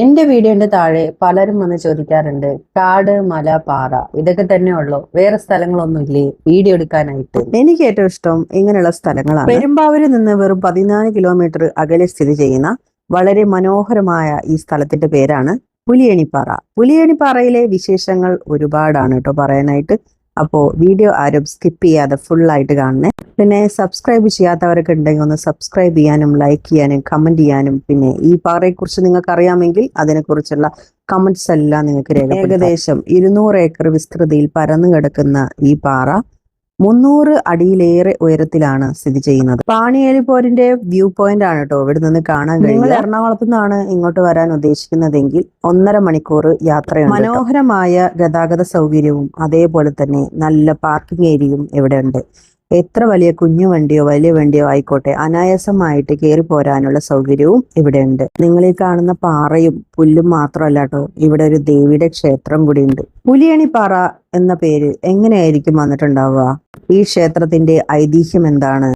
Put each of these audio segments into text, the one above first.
എന്റെ വീഡിയോന്റെ താഴെ പലരും വന്ന് ചോദിക്കാറുണ്ട് കാട് മല പാറ ഇതൊക്കെ തന്നെ ഉള്ളൂ? വേറെ സ്ഥലങ്ങളൊന്നും ഇല്ലേ? വീഡിയോ എടുക്കാനായിട്ട്. എനിക്ക് ഏറ്റവും ഇഷ്ടം ഇങ്ങനെയുള്ള സ്ഥലങ്ങളാണ്. പെരുമ്പാവൂരിൽ നിന്ന് വെറും പതിനാല് കിലോമീറ്റർ അകലെ സ്ഥിതി ചെയ്യുന്ന വളരെ മനോഹരമായ ഈ സ്ഥലത്തിന്റെ പേരാണ് പുലിയണിപ്പാറ. പുലിയണിപ്പാറയിലെ വിശേഷങ്ങൾ ഒരുപാടാണ് കേട്ടോ പറയാനായിട്ട്. അപ്പോ വീഡിയോ ആരും സ്കിപ്പ് ചെയ്യാതെ ഫുള്ളായിട്ട് കാണണേ പിന്നെ സബ്സ്ക്രൈബ് ചെയ്യാത്തവരൊക്കെ ഉണ്ടെങ്കിൽ ഒന്ന് സബ്സ്ക്രൈബ് ചെയ്യാനും ലൈക്ക് ചെയ്യാനും കമന്റ് ചെയ്യാനും പിന്നെ ഈ പാറയെക്കുറിച്ച് നിങ്ങൾക്ക് അറിയാമെങ്കിൽ അതിനെക്കുറിച്ചുള്ള കമന്റ്സ് എല്ലാം നിങ്ങൾക്ക് ഏകദേശം ഇരുന്നൂറ് ഏക്കർ വിസ്തൃതിയിൽ പരന്നു കിടക്കുന്ന ഈ പാറ മുന്നൂറ് അടിയിലേറെ ഉയരത്തിലാണ് സ്ഥിതി ചെയ്യുന്നത്. പാണിയേലിപ്പോരിന്റെ വ്യൂ പോയിന്റ് ആണ് കേട്ടോ ഇവിടെ നിന്ന് കാണാൻ നിങ്ങൾ എറണാകുളത്ത് നിന്നാണ് ഇങ്ങോട്ട് വരാൻ ഉദ്ദേശിക്കുന്നതെങ്കിൽ ഒന്നര മണിക്കൂർ യാത്രയുണ്ട് മനോഹരമായ ഗതാഗത സൗകര്യവും അതേപോലെ തന്നെ നല്ല പാർക്കിംഗ് ഏരിയയും ഇവിടെ ഉണ്ട് എത്ര വലിയ കുഞ്ഞു വണ്ടിയോ വലിയ വണ്ടിയോ ആയിക്കോട്ടെ അനായാസമായിട്ട് കയറി പോരാനുള്ള സൗകര്യവും ഇവിടെ ഉണ്ട് നിങ്ങൾ ഈ കാണുന്ന പാറയും പുല്ലും മാത്രമല്ല കേട്ടോ ഇവിടെ ഒരു ദേവിയുടെ ക്ഷേത്രം കൂടിയുണ്ട് പുലിയണിപ്പാറ എന്ന പേര് എങ്ങനെയായിരിക്കും വന്നിട്ടുണ്ടാവുക? ഈ ക്ഷേത്രത്തിന്റെ ഐതിഹ്യം എന്താണ്?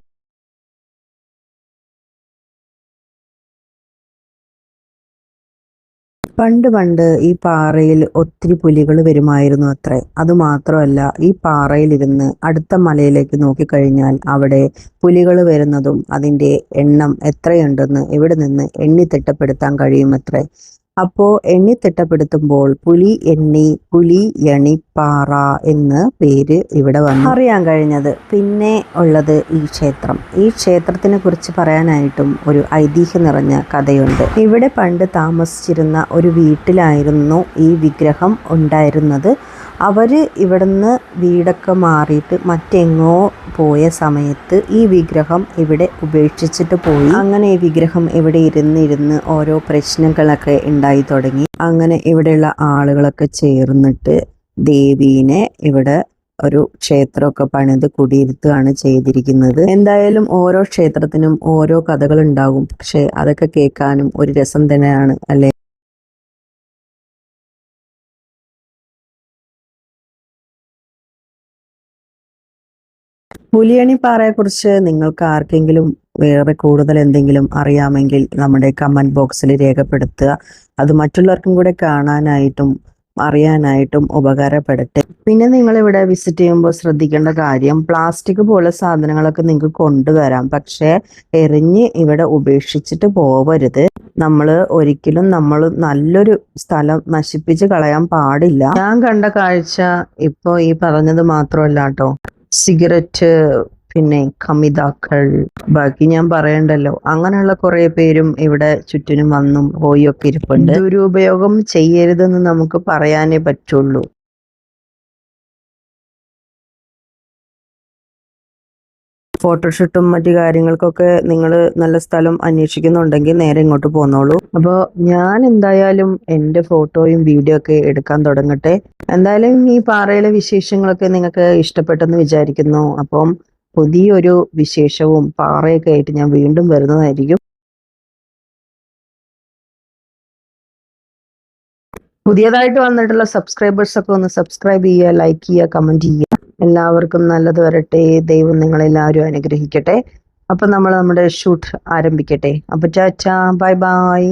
പണ്ട് പണ്ട് ഈ പാറയിൽ ഒത്തിരി പുലികൾ വരുമായിരുന്നു അത്രേ. അതുമാത്രമല്ല ഈ പാറയിലിരുന്ന് അടുത്ത മലയിലേക്ക് നോക്കിക്കഴിഞ്ഞാൽ അവിടെ പുലികൾ വരുന്നതും അതിന്റെ എണ്ണം എത്രയുണ്ടെന്ന് ഇവിടെ നിന്ന് എണ്ണി തിട്ടപ്പെടുത്താൻ കഴിയുമത്രേ അപ്പോ എണ്ണി തിട്ടപ്പെടുത്തുമ്പോൾ പുലി എണ്ണി പുലി എണി പാറ എന്ന് പേര് ഇവിടെ വന്നു. അറിയാൻ കഴിഞ്ഞത്. പിന്നെ ഉള്ളത് ഈ ക്ഷേത്രം. ഈ ക്ഷേത്രത്തിനെ കുറിച്ച് പറയാനായിട്ടും ഒരു ഐതിഹ്യം നിറഞ്ഞ കഥയുണ്ട്. ഇവിടെ പണ്ട് താമസിച്ചിരുന്ന ഒരു വീട്ടിലായിരുന്നു ഈ വിഗ്രഹം ഉണ്ടായിരുന്നത്. അവർ ഇവിടുന്ന് വീടൊക്കെ മാറിയിട്ട് മറ്റെങ്ങോ പോയ സമയത്ത് ഈ വിഗ്രഹം ഇവിടെ ഉപേക്ഷിച്ചിട്ട് പോയി. അങ്ങനെ ഈ വിഗ്രഹം ഇവിടെ ഇരുന്നിരുന്ന് ഓരോ പ്രശ്നങ്ങളൊക്കെ ഉണ്ടായി തുടങ്ങി. അങ്ങനെ ഇവിടെയുള്ള ആളുകളൊക്കെ ചേർന്നിട്ട് ദേവീനെ ഇവിടെ ഒരു ക്ഷേത്രമൊക്കെ പണിത് കുടിയിരുത്തുകയാണ് ചെയ്തിരിക്കുന്നത്. എന്തായാലും ഓരോ ക്ഷേത്രത്തിനും ഓരോ കഥകൾ ഉണ്ടാകും. പക്ഷെ അതൊക്കെ കേൾക്കാനും ഒരു രസം തന്നെയാണ് അല്ലെ? പുലിയണിപ്പാറയെ കുറിച്ച് നിങ്ങൾക്ക് ആർക്കെങ്കിലും വേറെ കൂടുതൽ എന്തെങ്കിലും അറിയാമെങ്കിൽ നമ്മുടെ കമന്റ് ബോക്സിൽ രേഖപ്പെടുത്തുക. അത് മറ്റുള്ളവർക്കും കൂടെ കാണാനായിട്ടും അറിയാനായിട്ടും ഉപകാരപ്പെടട്ടെ. പിന്നെ നിങ്ങൾ ഇവിടെ വിസിറ്റ് ചെയ്യുമ്പോൾ ശ്രദ്ധിക്കേണ്ട കാര്യം പ്ലാസ്റ്റിക് പോലെ സാധനങ്ങളൊക്കെ നിങ്ങൾക്ക് കൊണ്ടുവരാം. പക്ഷേ എറിഞ്ഞ് ഇവിടെ ഉപേക്ഷിച്ചിട്ട് പോവരുത്. നമ്മൾ ഒരിക്കലും നമ്മൾ നല്ലൊരു സ്ഥലം നശിപ്പിച്ച് കളയാൻ പാടില്ല. ഞാൻ കണ്ട കാഴ്ച ഇപ്പോൾ ഈ പറഞ്ഞത് മാത്രമല്ല കേട്ടോ. സിഗരറ്റ് പിന്നെ കമിതാക്കൾ ബാക്കി ഞാൻ പറയണ്ടല്ലോ. അങ്ങനെയുള്ള കുറെ പേരും ഇവിടെ ചുറ്റിനും വന്നും പോയി ഒക്കെ ഇരിപ്പുണ്ട്. ദുരുപയോഗം ചെയ്യരുതെന്ന് നമുക്ക് പറയാനേ പറ്റുള്ളൂ. ഫോട്ടോഷൂട്ടും മറ്റു കാര്യങ്ങൾക്കൊക്കെ നിങ്ങൾ നല്ല സ്ഥലം അന്വേഷിക്കുന്നുണ്ടെങ്കിൽ നേരെ ഇങ്ങോട്ട് പോന്നോളൂ. അപ്പോൾ ഞാൻ എന്തായാലും എന്റെ ഫോട്ടോയും വീഡിയോ ഒക്കെ എടുക്കാൻ തുടങ്ങട്ടെ. എന്തായാലും ഈ പാറയിലെ വിശേഷങ്ങളൊക്കെ നിങ്ങൾക്ക് ഇഷ്ടപ്പെട്ടെന്ന് വിചാരിക്കുന്നു. അപ്പം പുതിയൊരു വിശേഷവും പാറയൊക്കെ ആയിട്ട് ഞാൻ വീണ്ടും വരുന്നതായിരിക്കും. പുതിയതായിട്ട് വന്നിട്ടുള്ള സബ്സ്ക്രൈബേഴ്സ് ഒക്കെ ഒന്ന് സബ്സ്ക്രൈബ് ചെയ്യുക ലൈക്ക് ചെയ്യുക കമന്റ് ചെയ്യുക. എല്ലാവർക്കും നല്ലത് വരട്ടെ. ദൈവം നിങ്ങളെല്ലാവരും അനുഗ്രഹിക്കട്ടെ. അപ്പൊ നമ്മൾ നമ്മുടെ ഷൂട്ട് ആരംഭിക്കട്ടെ. അപ്പൊ ചാച്ചാ ബൈ ബൈ